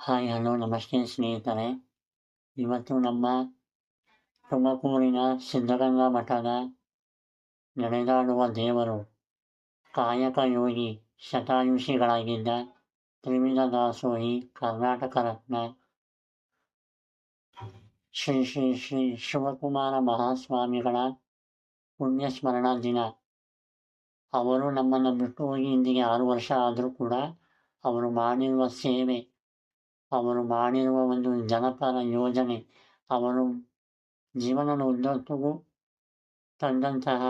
Hi hello ನಮಸ್ತೆ ಸ್ನೇಹಿತರೆ ಇವತ್ತು ನಮ್ಮ ತುಮಕೂರಿನ ಸಿದ್ಧಗಂಗಾ ಮಠದ ನಡೆದಾಡುವ ದೇವರು ಕಾಯಕ ಯೋಗಿ ಶತಾಯುಷಿಗಳಾಗಿದ್ದ ತ್ರಿವಿಧ ದಾಸೋಹಿ ಕರ್ನಾಟಕ ರತ್ನ ಶ್ರೀ ಶ್ರೀ ಶ್ರೀ ಶಿವಕುಮಾರ ಮಹಾಸ್ವಾಮಿಗಳ ಪುಣ್ಯಸ್ಮರಣ ದಿನ ಅವರು ನಮ್ಮನ್ನು ಬಿಟ್ಟು ಹೋಗಿ ಇಂದಿಗೆ ಆರು ವರ್ಷ ಆದರೂ ಕೂಡ ಅವರು ಮಾಡಿರುವ ಸೇವೆ ಅವರು ಮಾಡಿರುವ ಒಂದು ಜನಪರ ಯೋಜನೆ. ಅವರು ಜೀವನದ ಉದ್ದಕ್ಕೂ ತಂದಂತಹ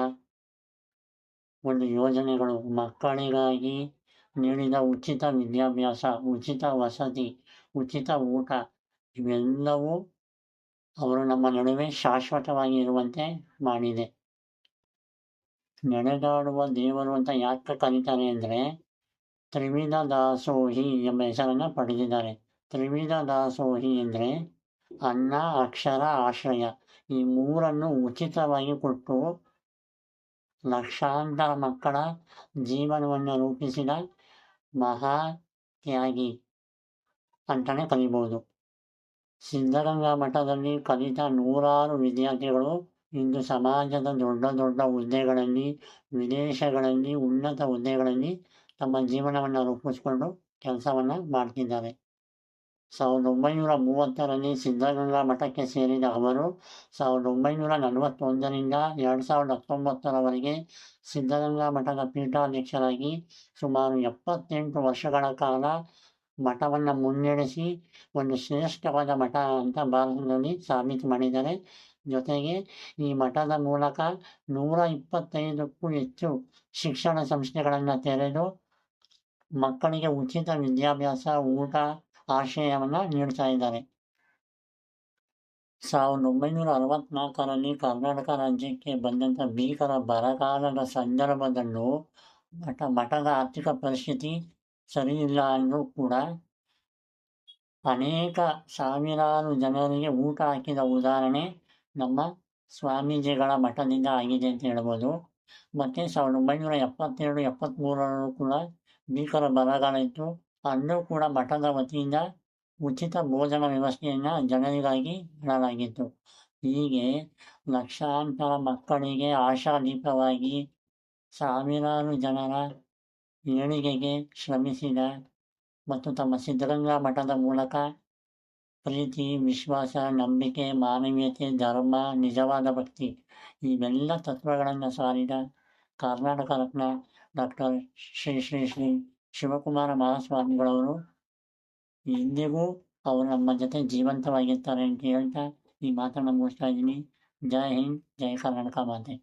ಒಂದು ಯೋಜನೆಗಳು. ಮಕ್ಕಳಿಗಾಗಿ ನೀಡಿದ ಉಚಿತ ವಿದ್ಯಾಭ್ಯಾಸ, ಉಚಿತ ವಸತಿ, ಉಚಿತ ಊಟ, ಇವೆಲ್ಲವೂ ಅವರು ನಮ್ಮ ನಡುವೆ ಶಾಶ್ವತವಾಗಿ ಇರುವಂತೆ ಮಾಡಿದೆ. ನಡೆದಾಡುವ ದೇವರು ಅಂತ ಯಾಕೆ ಕರೀತಾರೆ ಅಂದರೆ, ತ್ರಿವಿಧ ದಾಸೋಹಿ ಎಂಬ ಹೆಸರನ್ನು ಪಡೆದಿದ್ದಾರೆ. ತ್ರಿವಿಧ ದಾಸೋಹಿ ಅಂದರೆ ಅನ್ನ, ಅಕ್ಷರ, ಆಶ್ರಯ ಈ ಮೂರನ್ನು ಉಚಿತವಾಗಿ ಕೊಟ್ಟು ಲಕ್ಷಾಂತರ ಮಕ್ಕಳ ಜೀವನವನ್ನು ರೂಪಿಸಿದ ಮಹಾ ತ್ಯಾಗಿ ಅಂತಲೇ ಕರಿಬೋದು. ಸಿದ್ಧಗಂಗಾ ಮಠದಲ್ಲಿ ಕಲಿತ ನೂರಾರು ವಿದ್ಯಾರ್ಥಿಗಳು ಇಂದು ಸಮಾಜದ ದೊಡ್ಡ ದೊಡ್ಡ ಹುದ್ದೆಗಳಲ್ಲಿ, ವಿದೇಶಗಳಲ್ಲಿ, ಉನ್ನತ ಹುದ್ದೆಗಳಲ್ಲಿ ತಮ್ಮ ಜೀವನವನ್ನು ರೂಪಿಸಿಕೊಂಡು ಕೆಲಸವನ್ನು ಮಾಡ್ತಿದ್ದಾರೆ. ಸಾವಿರದ ಒಂಬೈನೂರ ಮೂವತ್ತರಲ್ಲಿ ಸಿದ್ಧಗಂಗಾ ಮಠಕ್ಕೆ ಸೇರಿದ ಅವರು, ಸಾವಿರದ ಒಂಬೈನೂರ ನಲವತ್ತೊಂದರಿಂದ ಎರಡು ಸಾವಿರದ ಹತ್ತೊಂಬತ್ತರವರೆಗೆ ಸಿದ್ಧಗಂಗಾ ಮಠದ ಪೀಠಾಧ್ಯಕ್ಷರಾಗಿ ಸುಮಾರು ಎಪ್ಪತ್ತೆಂಟು ವರ್ಷಗಳ ಕಾಲ ಮಠವನ್ನು ಮುನ್ನಡೆಸಿ ಒಂದು ಶ್ರೇಷ್ಠವಾದ ಮಠ ಅಂತ ಭಾರತದಲ್ಲಿ ಸಾಬೀತು ಮಾಡಿದ್ದಾರೆ. ಜೊತೆಗೆ ಈ ಮಠದ ಮೂಲಕ ನೂರ ಇಪ್ಪತ್ತೈದಕ್ಕೂ ಹೆಚ್ಚು ಶಿಕ್ಷಣ ಸಂಸ್ಥೆಗಳನ್ನು ತೆರೆದು ಮಕ್ಕಳಿಗೆ ಉಚಿತ ವಿದ್ಯಾಭ್ಯಾಸ, ಊಟ ಆಶ್ರಯವನ್ನು ನೀಡ್ತಾ ಇದ್ದಾರೆ ಸಾವಿರದ ಒಂಬೈನೂರ ಅರವತ್ನಾಲ್ಕರಲ್ಲಿ ಕರ್ನಾಟಕ ರಾಜ್ಯಕ್ಕೆ ಬಂದಂಥ ಭೀಕರ ಬರಗಾಲದ ಸಂದರ್ಭದಲ್ಲೂ ಮಠ, ಮಠದ ಆರ್ಥಿಕ ಪರಿಸ್ಥಿತಿ ಸರಿಯಿಲ್ಲ ಅಂದರೂ ಕೂಡ ಅನೇಕ ಸಾವಿರಾರು ಜನರಿಗೆ ಊಟ ಹಾಕಿದ ಉದಾಹರಣೆ ನಮ್ಮ ಸ್ವಾಮೀಜಿಗಳ ಮಠದಿಂದ ಆಗಿದೆ ಅಂತ ಹೇಳ್ಬೋದು. ಮತ್ತು ಸಾವಿರದ ಒಂಬೈನೂರ ಎಪ್ಪತ್ತೆರಡು ಎಪ್ಪತ್ತ್ಮೂರರಲ್ಲೂ ಕೂಡ ಭೀಕರ ಬರಗಾಲ ಇತ್ತು. ಅಲ್ಲೂ ಕೂಡ ಮಠದ ವತಿಯಿಂದ ಉಚಿತ ಭೋಜನ ವ್ಯವಸ್ಥೆಯನ್ನು ಜನರಿಗಾಗಿ ಇಡಲಾಗಿತ್ತು. ಹೀಗೆ ಲಕ್ಷಾಂತರ ಮಕ್ಕಳಿಗೆ ಆಶಾದೀಪವಾಗಿ ಸಾವಿರಾರು ಜನರ ಏಳಿಗೆಗೆ ಶ್ರಮಿಸಿದ ಮತ್ತು ತಮ್ಮ ಸಿದ್ಧಗಂಗಾ ಮಠದ ಮೂಲಕ ಪ್ರೀತಿ, ವಿಶ್ವಾಸ, ನಂಬಿಕೆ, ಮಾನವೀಯತೆ, ಧರ್ಮ, ನಿಜವಾದ ಭಕ್ತಿ ಇವೆಲ್ಲ ತತ್ವಗಳನ್ನು ಸಾರಿದ ಕರ್ನಾಟಕ ರತ್ನ ಡಾಕ್ಟರ್ ಶ್ರೀ ಶ್ರೀ ಶ್ರೀ ಶಿವಕುಮಾರ ಮಹಾಸ್ವಾಮಿಗಳವರು ಇಂದಿಗೂ ಅವರು ನಮ್ಮ ಜೊತೆ ಜೀವಂತವಾಗಿರ್ತಾರೆ ಅಂತ ಹೇಳ್ತಾ ಈ ಮಾತನ್ನು ಮುಗಿಸ್ತಾ ಇದ್ದೀನಿ. ಜೈ ಹಿಂದ್, ಜೈ ಕರ್ನಾಟಕ ಮಾತೆ.